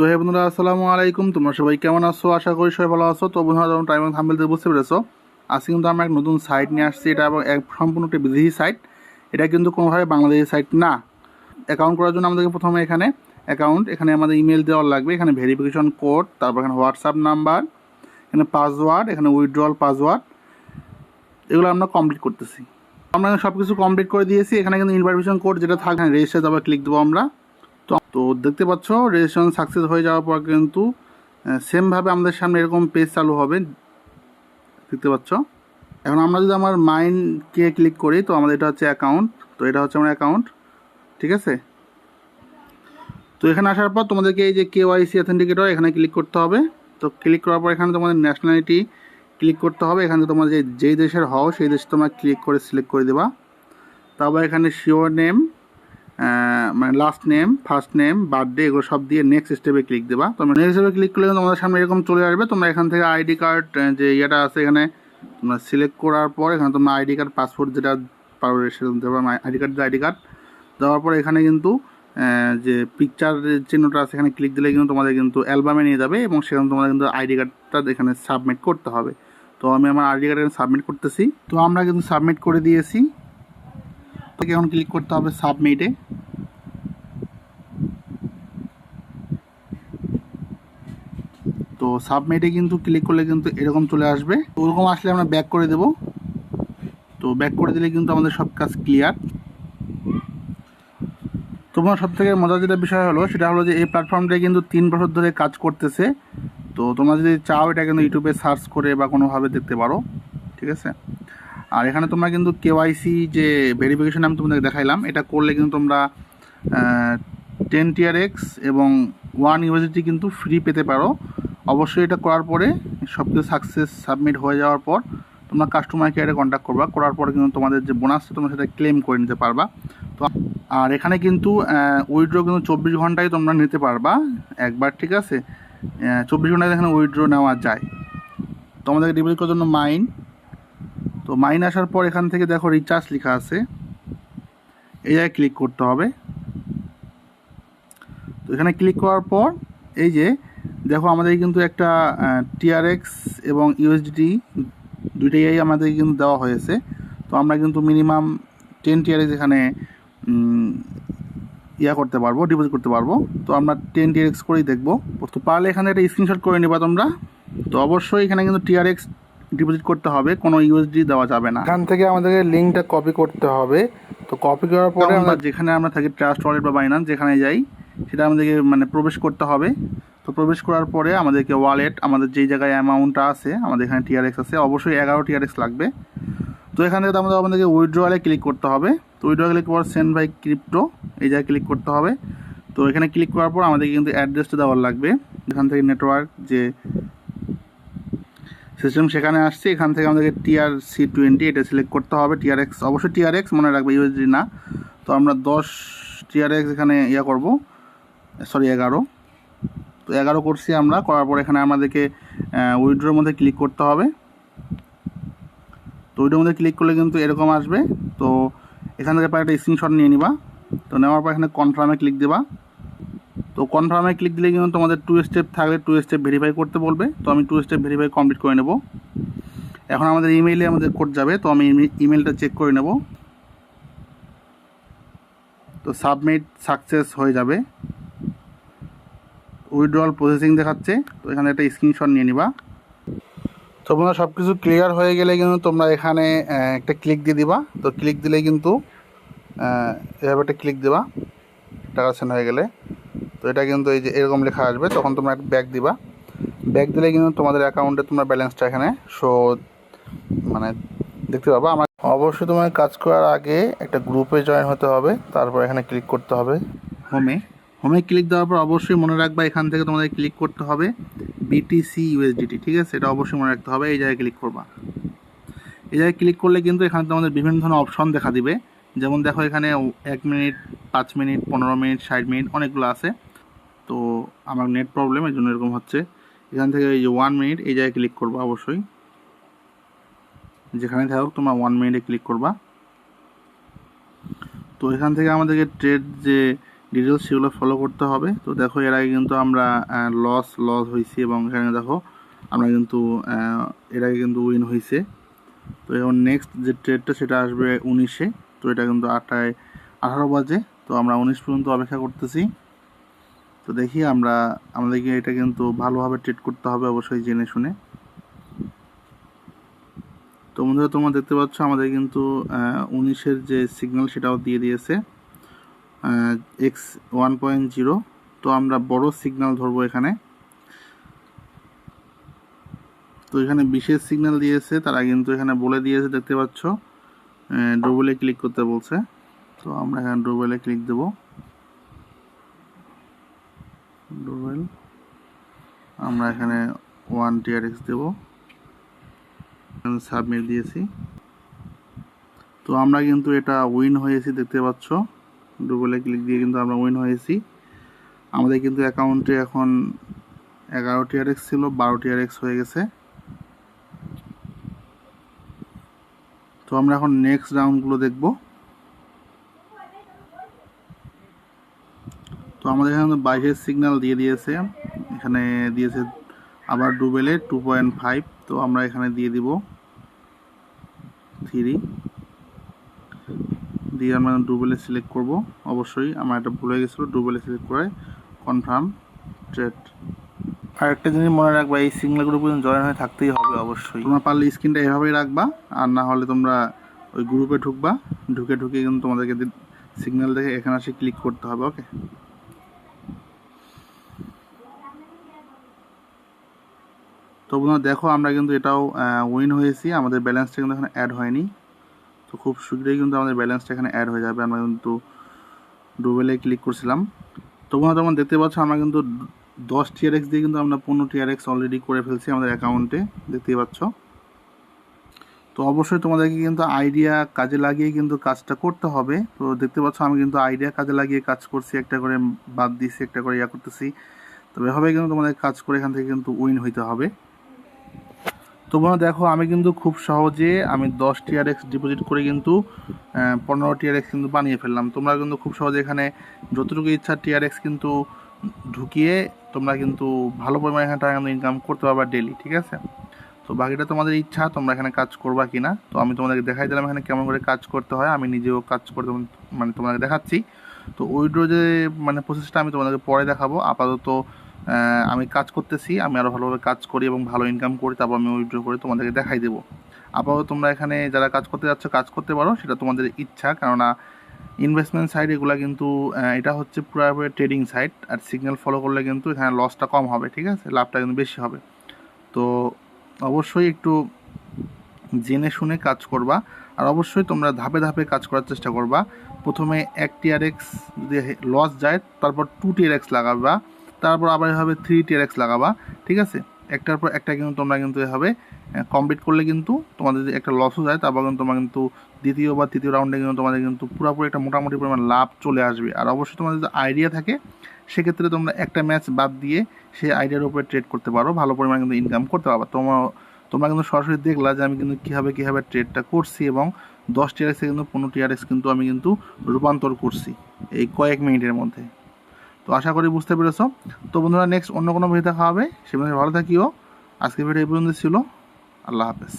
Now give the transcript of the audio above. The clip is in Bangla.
তো হে বন্ধুরা, আসসালামু আলাইকুম। তোমরা সবাই কেমন আছো? আশা করি সবাই ভালো আছো। তো বন্ধুরা তোমরা টাইম থাম্বেল থেকে বুঝতে পেরেছ, আজকে কিন্তু আমরা এক নতুন সাইট নিয়ে আসছি। এটা এক সম্পূর্ণ একটি বিদেশি সাইট এটা কিন্তু কোনোভাবে বাংলাদেশি সাইট না। অ্যাকাউন্ট করার জন্য আমাদেরকে প্রথমে এখানে অ্যাকাউন্ট এখানে আমাদের ইমেল দেওয়ার লাগবে। এখানে ভেরিফিকেশন কোড তারপর এখানে হোয়াটসঅ্যাপ নাম্বার এখানে পাসওয়ার্ড এখানে উইথড্রল পাসওয়ার্ড এগুলো আমরা কমপ্লিট করতেছি। আমরা সব কিছু কমপ্লিট করে দিয়েছি। এখানে কিন্তু ইনভাইটেশন কোড যেটা থাকবে রেজিস্টার দাবা ক্লিক দেবো আমরা। তো দেখতে পাচ্ছ রেজিস্ট্রেশন সাকসেস হয়ে যাওয়ার পর কিন্তু সেমভাবে আমাদের সামনে এরকম পেজ চালু হবে। দেখতে পাচ্ছ? এখন আমরা যদি আমার মাইন্ডকে ক্লিক করি, তো আমাদের এটা হচ্ছে অ্যাকাউন্ট তো এটা হচ্ছে আমার অ্যাকাউন্ট ঠিক আছে? তো এখানে আসার পর তোমাদেরকে এই যে কে ওয়াইসি অথেন্টিকেটর এখানে ক্লিক করতে হবে। তো ক্লিক করার পর এখানে তোমাদের ন্যাশনালিটি ক্লিক করতে হবে। এখানে তোমার যে, যেই দেশের হও, সেই দেশে তোমরা ক্লিক করে সিলেক্ট করে দেবা। তারপর এখানে শিওর নেম মানে last name first name birthday এগুলো সব দিয়ে নেক্সট স্টেপে ক্লিক দেবা। তোমরা নেক্সট স্টেপে ক্লিক করলে তোমাদের সামনে এরকম চলে আসবে। তোমরা এখান থেকে আইডি কার্ড যে ইয়েটা আছে এখানে, তোমরা সিলেক্ট করার পর এখানে তোমরা আইডি কার্ড পাসপোর্ট যেটা পারবে সেটা দেবে আইডি কার্ড যে আইডি কার্ড দেওয়ার পর এখানে কিন্তু যে পিকচার চিহ্নটা আছে এখানে ক্লিক দিলে কিন্তু তোমাদের কিন্তু অ্যালবামে নিয়ে যাবে এবং সেখানে তোমাদের কিন্তু আইডি কার্ডটা এখানে সাবমিট করতে হবে। তো আমি আমার আইডি কার্ড সাবমিট করতেছি। তো আমরা কিন্তু সাবমিট করে দিয়েছি। তোকে এখন ক্লিক করতে হবে সাবমিটে সাবমিটে কিন্তু ক্লিক করলে কিন্তু এরকম চলে আসবে। ওরকম আসলে আমরা ব্যাক করে দেব। তো ব্যাক করে দিলে কিন্তু আমাদের সব কাজ ক্লিয়ার তোমার সব থেকে মজার যেটা বিষয় হলো, সেটা হলো যে এই প্ল্যাটফর্মটাই কিন্তু তিন বছর ধরে কাজ করতেছে। তো তোমরা যদি চাও এটা কিন্তু ইউটিউবে সার্চ করে বা কোনোভাবে দেখতে পারো, ঠিক আছে? আর এখানে তোমরা কিন্তু কেওয়াইসি যে ভেরিফিকেশন আমি তোমাদের দেখাইলাম, এটা করলে কিন্তু তোমরা টেন টিয়ার এক্স এবং ওয়ান ইউএসডি কিন্তু ফ্রি পেতে পারো। অবশ্যই এটা করার পরে সব কিছু সাকসেস সাবমিট হয়ে যাওয়ার পর তোমরা কাস্টমার কেয়ারে কন্ট্যাক্ট করবা। করার পরে কিন্তু তোমাদের যে বোনাসটা তোমরা সেটা ক্লেম করে নিতে পারবা। তো আর এখানে কিন্তু উইড্রো কিন্তু চব্বিশ ঘন্টায় তোমরা নিতে পারবা। একবার ঠিক আছে? চব্বিশ ঘন্টায় এখানে উইড্রো নেওয়া যায়। তো আমাদেরকে ডিপোজিট করার জন্য মাইন তো মাইন আসার পর এখান থেকে দেখো রিচার্জ লেখা আছে। এই জায়গায় ক্লিক করতে হবে। তো এখানে ক্লিক করার পর এই যে দেখো আমাদের কিন্তু একটা টিআরএক্স এবং ইউএসডিটি দুইটাই আমাদের কিন্তু দেওয়া হয়েছে। তো আমরা কিন্তু মিনিমাম টেন টিআরএক্স এখানে ইয়া করতে পারব ডিপোজিট করতে পারব। তো আমরা টেন টিআরএক্স করেই দেখব। তো পারলে এখানে একটা স্ক্রিনশট করে নেবা তোমরা। তো অবশ্যই এখানে কিন্তু টিআরএক্স ডিপোজিট করতে হবে কোনো ইউএসডি দেওয়া যাবে না। এখান থেকে আমাদেরকে লিঙ্কটা কপি করতে হবে। তো কপি করার পরে আমরা যেখানে আমরা থাকি ট্রাস্ট ওয়ালেট বা বাইনান্স যেখানে যাই সেটা আমাদেরকে মানে প্রবেশ করতে হবে। তো প্রবেশ করার পরে আমাদেরকে ওয়ালেট আমাদের যেই জায়গায় অ্যামাউন্টটা আছে, আমাদের এখানে টিআরএক্স আছে, অবশ্যই এগারো টিআরএক্স লাগবে। তো এখান থেকে আমাদের আমাদেরকে উইড্রোয়ালে ক্লিক করতে হবে। তো উইড্রো ক্লিক করার সেন্ড বাই ক্রিপ্টো এই জায়গায় ক্লিক করতে হবে। তো এখানে ক্লিক করার পর আমাদেরকে কিন্তু অ্যাড্রেসটা দেওয়ার লাগবে। এখান থেকে নেটওয়ার্ক যে সিস্টেম সেখানে আসছে, এখান থেকে আমাদেরকে টিআর সি টোয়েন্টি এটা সিলেক্ট করতে হবে। টিআরএক্স অবশ্যই টিআরএক্স মনে রাখবে ইউএসডি না। তো আমরা দশ টিআরএক্স এখানে ইয়া করব। সরি এগারো। এগারো করছি আমরা, করার পর এখানে আমাদেরকে উইড্রোর মধ্যে ক্লিক করতে হবে। তো উইড্রোর মধ্যে ক্লিক করলে কিন্তু এরকম আসবে। তো এখান থেকে একটা স্ক্রিনশট নিয়ে নিবা। তো নেওয়ার পর এখানে কনফার্মে ক্লিক দেবা। তো কনফার্মে ক্লিক দিলে কিন্তু তোমাদের টু স্টেপ থাকলে টু স্টেপ ভেরিফাই করতে বলবে। তো আমি টু স্টেপ ভেরিফাই কমপ্লিট করে নেব। এখন আমাদের ইমেইলে আমাদের কোড যাবে। তো আমি ইমেলটা চেক করে নেব। তো সাবমিট সাকসেস হয়ে যাবে। উইড্রল প্রসেসিং দেখাচ্ছে। তো এখানে একটা স্ক্রিনশট নিয়ে নিবা। তো তোমরা সব কিছু ক্লিয়ার হয়ে গেলে কিন্তু তোমরা এখানে একটা ক্লিক দিয়ে দিবা। তো ক্লিক দিলে কিন্তু এভাবে একটা ক্লিক দেবা। টাকা সেন্ড হয়ে গেলে। তো এটা কিন্তু এই যে এরকম লেখা আসবে, তখন তোমরা একটা ব্যাক দিবা। ব্যাক দিলে কিন্তু তোমাদের অ্যাকাউন্টে তোমরা ব্যালেন্সটা এখানে শো মানে দেখতে পাবা। আমার অবশ্যই তোমার কাজ করার আগে একটা গ্রুপে জয়েন হতে হবে। তারপর এখানে ক্লিক করতে হবে। হোমে হোমে ক্লিক দেওয়ার পর অবশ্যই মনে রাখবা এখান থেকে তোমাদের ক্লিক করতে হবে বিটিসি ইউএসডিটি ঠিক আছে? এটা অবশ্যই মনে রাখতে হবে, এই জায়গায় ক্লিক করবা। এই জায়গায় ক্লিক করলে কিন্তু এখানে তোমাদের বিভিন্ন ধরনের অপশন দেখা দিবে। যেমন দেখো এখানে এক মিনিট পাঁচ মিনিট পনেরো মিনিট ষাট মিনিট অনেকগুলো আছে। তো আমার নেট প্রবলেম এই জন্য এরকম হচ্ছে। এখান থেকে এই যে ওয়ান মিনিট এই জায়গায় ক্লিক করবা অবশ্যই। যেখানে থাকুক তোমরা ওয়ান মিনিটে ক্লিক করবা। তো এখান থেকে আমাদেরকে ট্রেড যে ডিটেলস সেগুলো ফলো করতে হবে। তো দেখো, এর আগে কিন্তু আমরা লস লস হয়েছি এবং এখানে দেখো, আমরা কিন্তু এর আগে কিন্তু উইন হয়েছে। তো এখন নেক্সট যে ট্রেডটা সেটা আসবে উনিশে। তো এটা কিন্তু আটটায় আঠারো বাজে। তো আমরা উনিশ পর্যন্ত অপেক্ষা করতেছি। তো দেখি আমরা, আমাদেরকে এটা কিন্তু ভালোভাবে ট্রেড করতে হবে অবশ্যই জেনে শুনে। তো বন্ধুরা, তোমরা দেখতে পাচ্ছ আমাদের কিন্তু উনিশের যে সিগন্যাল সেটাও দিয়ে দিয়েছে। এক্স ওয়ান পয়েন্ট জিরো তো আমরা বড় সিগন্যাল ধরবো এখানে। তো এখানে বিশেষ সিগন্যাল দিয়েছে, তারা কিন্তু এখানে বলে দিয়েছে, দেখতে পাচ্ছ। ডবলে ক্লিক করতে বলছে। তো আমরা এখানে ডবলে ক্লিক দেব। ডবল আমরা এখানে ওয়ান টিআরএক্স দেব। সাবমিট দিয়েছি। তো আমরা কিন্তু এটা উইন হয়েছি, দেখতে পাচ্ছ। ডবলে ক্লিক দিয়ে কিন্তু আমরা উইন হয়েছি। আমাদের কিন্তু অ্যাকাউন্টে এখন এগারো টিআরএক্স ছিল, বারো টিআরএক্স হয়ে গেছে। তো আমরা এখন নেক্সট রাউন্ডগুলো দেখব। তো আমাদের এখানে বাইশের সিগন্যাল দিয়ে দিয়েছে। এখানে দিয়েছে আবার ডুবেলে টু পয়েন্ট ফাইভ তো আমরা এখানে দিয়ে দিব। থ্রি দিয়ে আমরা ডুবেলে সিলেক্ট করব। অবশ্যই আমার এটা ভুলে গেছিল ডুবেলে সিলেক্ট করে কনফার্ম ট্রেড আর একটা জিনিস মনে রাখবা এই সিগন্যালগুলো পর্যন্ত জয়েন হয়ে থাকতেই হবে অবশ্যই। তোমরা পারলে স্ক্রিনটা এভাবেই রাখবা আর না হলে তোমরা ওই গ্রুপে ঢুকবা ঢুকে ঢুকে কিন্তু তোমাদেরকে সিগন্যাল দেখে এখানে আসে ক্লিক করতে হবে ওকে তো বন্ধুরা দেখো আমরা কিন্তু এটাও উইন হয়েছি আমাদের ব্যালেন্সটা কিন্তু এখানে অ্যাড হয়নি। তো খুব শীঘ্রই কিন্তু আমাদের ব্যালেন্সটা এখানে অ্যাড হয়ে যাবে। আমরা কিন্তু ডুবেলে ক্লিক করছিলাম। তো বন্ধুরা তোমরা দেখতে পাচ্ছ, আমরা কিন্তু দশ টিআরএক্স দিয়ে কিন্তু আমরা পনেরো টিআরএক্স অলরেডি করে ফেলছি আমাদের অ্যাকাউন্টে দেখতেই পাচ্ছ? তো অবশ্যই তোমাদেরকে কিন্তু আইডিয়া কাজে লাগিয়ে কিন্তু কাজটা করতে হবে। তো দেখতে পাচ্ছ, আমি কিন্তু আইডিয়া কাজে লাগিয়ে কাজ করছি, একটা করে বাদ দিছি, একটা করে ইয়া করতেছি। তবে এভাবে কিন্তু তোমাদের কাজ করে এখান থেকে কিন্তু উইন হইতে হবে। তো দেখো, আমি কিন্তু খুব সহজে আমি দশ টিআরএক্স ডিপোজিট করে কিন্তু পনেরো টিআরএক্স কিন্তু বানিয়ে ফেললাম। তোমরা কিন্তু খুব সহজে এখানে যতটুকু ইচ্ছা টিআরএক্স কিন্তু ঢুকিয়ে তোমরা কিন্তু ভালো পরিমাণে এখানে টাকা কিন্তু ইনকাম করতে পারবা ডেলি ঠিক আছে? তো বাকিটা তোমাদের ইচ্ছা, তোমরা এখানে কাজ করবা কি না তো আমি তোমাদেরকে দেখাই দিলাম এখানে কেমন করে কাজ করতে হয়। আমি নিজেও কাজ করতে মানে তোমাদেরকে দেখাচ্ছি। তো উইড্রো যে মানে প্রসেসটা আমি তোমাদেরকে পরে দেখাবো। আপাতত আমি কাজ করতেছি, আমি আরও ভালোভাবে কাজ করি এবং ভালো ইনকাম করি, তারপর আমি উইড্রো করে তোমাদেরকে দেখাই দেবো। আপাতত তোমরা এখানে যারা কাজ করতে যাচ্ছ, কাজ করতে পারো, সেটা তোমাদের ইচ্ছা, কেননা ইনভেস্টমেন্ট সাইট এগুলো কিন্তু এটা হচ্ছে পুরোপুরি ট্রেডিং সাইট আর সিগন্যাল ফলো করলে কিন্তু এখানে লসটা কম হবে, ঠিক আছে? লাভটা কিন্তু বেশি হবে। তো অবশ্যই একটু জেনে শুনে কাজ করবা, আর অবশ্যই তোমরা ধাপে ধাপে কাজ করার চেষ্টা করবা। প্রথমে এক টিআরএক্স যদি লস যায়, তারপর টু টিআরএক্স লাগাবা। তারপর আবার এভাবে থ্রি টিআরএক্স লাগাবা, ঠিক আছে? একটার পর একটা কিন্তু তোমরা কিন্তু এভাবে কমপ্লিট করলে কিন্তু তোমাদের যদি একটা লসও যায়, তারপর কিন্তু তোমরা কিন্তু দ্বিতীয় বা তৃতীয় রাউন্ডে কিন্তু তোমাদের কিন্তু পুরোপুরি একটা মোটামুটি পরিমাণ লাভ চলে আসবে। আর অবশ্যই তোমাদের যদি আইডিয়া থাকে, সেক্ষেত্রে তোমরা একটা ম্যাচ বাদ দিয়ে সেই আইডিয়ার উপরে ট্রেড করতে পারো, ভালো পরিমাণে কিন্তু ইনকাম করতে পারো তোমার তোমরা কিন্তু সরাসরি দেখলা যে আমি কিন্তু কীভাবে কীভাবে ট্রেডটা করছি এবং দশ টিআরএক্সে কিন্তু পনেরো টিআরএক্স কিন্তু আমি কিন্তু রূপান্তর করছি এই কয়েক মিনিটের মধ্যে। তো আশা করি বুঝতে পেরেছ। তো বন্ধুরা নেক্সট অন্য কোনো ভিডিও দেখা হবে। সে ভালো থাকিও। আজকে ভিডিও এই পর্যন্ত ছিল। আল্লাহ হাফেজ।